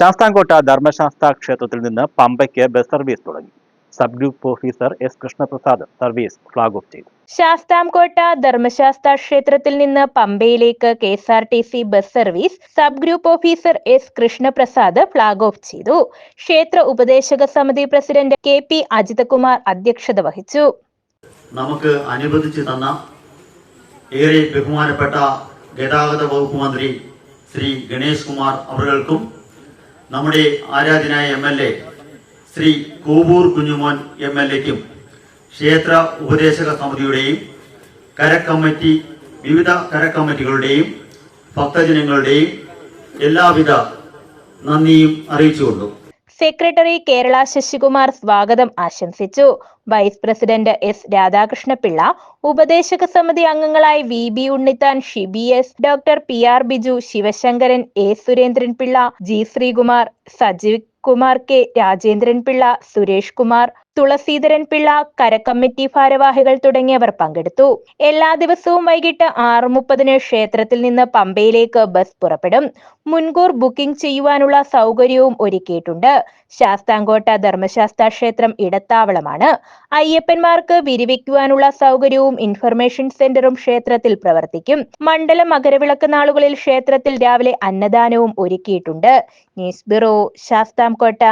ശാസ്താംകോട്ട ധർമ്മശാസ്ത്ര ക്ഷേത്രത്തിൽ നിന്ന് പമ്പയ്ക്ക് ബസ് സർവീസ് തുടങ്ങി. Sub group officer S Krishnaprasad service flag off ചെയ്തു. ശാസ്താംകോട്ട ധർമ്മശാസ്ത്ര ക്ഷേത്രത്തിൽ നിന്ന് പമ്പയിലേക്ക് K S R T C bus service sub group officer S Krishnaprasad flag off ചെയ്തു. ക്ഷേത്ര ഉപദേശക സമിതി പ്രസിഡന്റ് കെ പി അജിതകുമാർ അധ്യക്ഷത വഹിച്ചു. നമുക്ക് അനുവദിച്ചു തന്ന ഏറെ ബഹുമാനപ്പെട്ട ഗതാഗത വകുപ്പ് മന്ത്രി ശ്രീ ഗണേഷ് കുമാർ അവർകൾക്കും നമ്മുടെ ആരാധനായ M L A Shri Kovoor Kunjumon M L എക്കും ക്ഷേത്ര ഉപദേശക സമിതിയുടെയും കരക്കമ്മിറ്റി വിവിധ കരക്കമ്മിറ്റികളുടെയും ഭക്തജനങ്ങളുടെയും എല്ലാവിധ നന്ദിയും അറിയിച്ചുകൊണ്ടു. സെക്രട്ടറി കേരള ശശികുമാർ സ്വാഗതം ആശംസിച്ചു. വൈസ് പ്രസിഡന്റ് എസ് രാധാകൃഷ്ണപിള്ള ഉപദേശക സമിതി അംഗങ്ങളായി V B Unnithan Shibi S doctor P R Biju Sivasankaran A Surendran Pillai G Sreekumar Sajeev Kumar K Rajendran Pillai Suresh Kumar Thulaseedharan Pillai കരക്കമ്മിറ്റി ഭാരവാഹികൾ തുടങ്ങിയവർ പങ്കെടുത്തു. എല്ലാ ദിവസവും വൈകിട്ട് ആറ് മുപ്പതിന് ക്ഷേത്രത്തിൽ നിന്ന് പമ്പയിലേക്ക് ബസ് പുറപ്പെടും. മുൻകൂർ ബുക്കിംഗ് ചെയ്യുവാനുള്ള സൗകര്യവും ഒരുക്കിയിട്ടുണ്ട്. ശാസ്താംകോട്ട ധർമ്മശാസ്ത്ര ക്ഷേത്രം ഇടത്താവളമാണ്. അയ്യപ്പന്മാർക്ക് വിരിവെക്കുവാനുള്ള സൗകര്യവും ഇൻഫർമേഷൻ സെന്ററും ക്ഷേത്രത്തിൽ പ്രവർത്തിക്കും. മണ്ഡലം മകരവിളക്ക് നാളുകളിൽ ക്ഷേത്രത്തിൽ രാവിലെ അന്നദാനവും ഒരുക്കിയിട്ടുണ്ട്. News bureau Sasthamkotta.